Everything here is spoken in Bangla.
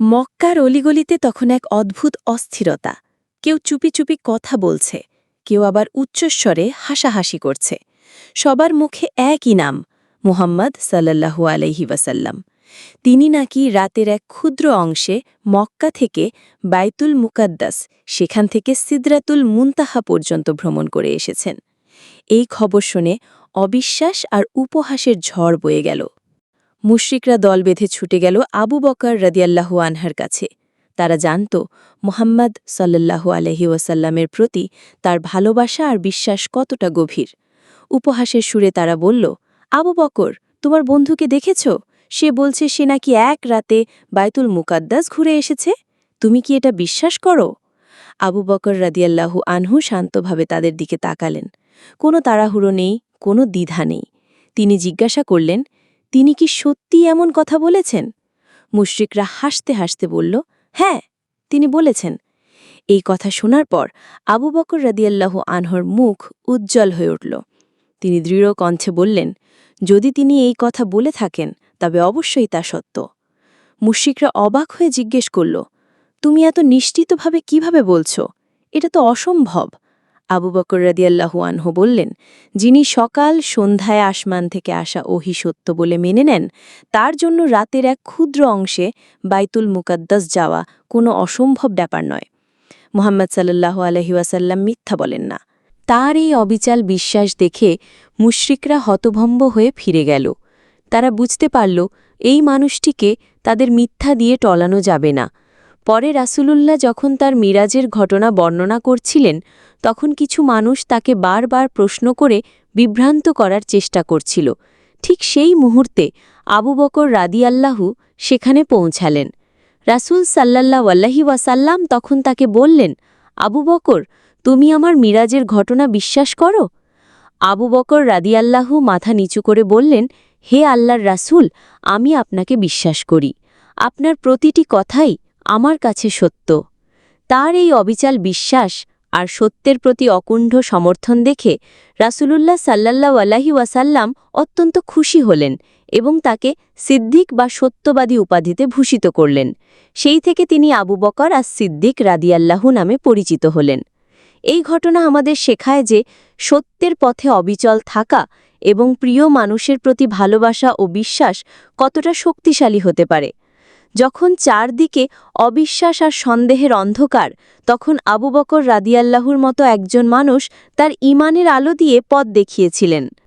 মক্কার অলিগলিতে তখন এক অদ্ভুত অস্থিরতা। কেউ চুপি চুপি কথা বলছে, কেউ আবার উচ্চস্বরে হাসাহাসি করছে। সবার মুখে একই নাম, মুহাম্মদ সাল্লাল্লাহু আলাইহি ওয়াসাল্লাম। তিনি নাকি রাতের এক ক্ষুদ্র অংশে মক্কা থেকে বাইতুল মুকাদ্দাস, সেখান থেকে সিদরাতুল মুনতাহা পর্যন্ত ভ্রমণ করে এসেছেন। এই খবর শুনে অবিশ্বাস আর উপহাসের ঝড় বয়ে গেল। মুশরিকরা দল বেঁধে ছুটে গেল আবু বকর রদিয়াল্লাহু আনহার কাছে। তারা জানত, মোহাম্মদ সাল্লাল্লাহু আলহি ওয়াসাল্লামের প্রতি তার ভালোবাসা আর বিশ্বাস কতটা গভীর। উপহাসের সুরে তারা বলল, আবু বকর, তোমার বন্ধুকে দেখেছ? সে বলছে সে নাকি এক রাতে বাইতুল মুকাদ্দাস ঘুরে এসেছে। তুমি কি এটা বিশ্বাস করো? আবু বকর রাদিয়াল্লাহু আনহু শান্তভাবে তাদের দিকে তাকালেন। কোনো তাড়াহুড়ো নেই, কোনো দ্বিধা নেই। তিনি জিজ্ঞাসা করলেন তিনি কি সত্যি এমন কথা বলেছেন? মুশরিকরা হাসতে হাসতে বলল হ্যাঁ তিনি বলেছেন। এই কথা শোনার পর আবু বকর রাদিয়াল্লাহু আনহর মুখ উজ্জ্বল হয়ে উঠল। তিনি দৃঢ় কণ্ঠে বললেন, যদি তিনি এই কথা বলে থাকেন, তবে অবশ্যই তা সত্য। মুশরিকরা অবাক হয়ে জিজ্ঞেস করল, তুমি এত নিশ্চিতভাবে কীভাবে বলছ? এটা তো অসম্ভব। আবু বকর রাদিয়াল্লাহু আনহু বললেন, যিনি সকাল সন্ধ্যায় আসমান থেকে আসা ওহি সত্য বলে মেনে নেন, তার জন্য রাতের এক ক্ষুদ্র অংশে বাইতুল মুকাদ্দাস যাওয়া কোনো অসম্ভব ব্যাপার নয়। মোহাম্মদ সাল্লাল্লাহু আলহিউসাল্লাম মিথ্যা বলেন না। তার এই অবিচাল বিশ্বাস দেখে মুশরিকরা হতভম্ব হয়ে ফিরে গেল। তারা বুঝতে পারল, এই মানুষটিকে তাদের মিথ্যা দিয়ে টলানো যাবে না। পরে রাসূলুল্লাহ যখন তার মিরাজের ঘটনা বর্ণনা করছিলেন, তখন কিছু মানুষ তাকে বারবার প্রশ্ন করে বিভ্রান্ত করার চেষ্টা করছিল। ঠিক সেই মুহূর্তে আবু বকর রাদিয়াল্লাহু সেখানে পৌঁছালেন। রাসূল সাল্লাল্লাহ আল্লাহি ওয়াসাল্লাম তখন তাকে বললেন, আবু বকর, তুমি আমার মিরাজের ঘটনা বিশ্বাস করো? আবু বকর রাদিয়াল্লাহু মাথা নিচু করে বললেন, হে আল্লাহর রাসূল, আমি আপনাকে বিশ্বাস করি। আপনার প্রতিটি কথাই আমার কাছে সত্য। তার এই অবিচাল বিশ্বাস আর সত্যের প্রতি অকুণ্ঠ সমর্থন দেখে রাসূলুল্লাহ সাল্লাল্লাহ আলাহি ওয়াসাল্লাম অত্যন্ত খুশি হলেন এবং তাকে সিদ্দিক বা সত্যবাদী উপাধিতে ভূষিত করলেন। সেই থেকে তিনি আবু বকর আর সিদ্দিক রাদিয়াল্লাহু নামে পরিচিত হলেন। এই ঘটনা আমাদের শেখায় যে সত্যের পথে অবিচল থাকা এবং প্রিয় মানুষের প্রতি ভালোবাসা ও বিশ্বাস কতটা শক্তিশালী হতে পারে। যখন চারদিকে অবিশ্বাস আর সন্দেহের অন্ধকার, তখন আবু বকর রাদিয়াল্লাহুর মতো একজন মানুষ তার ইমানের আলো দিয়ে পথ দেখিয়েছিলেন।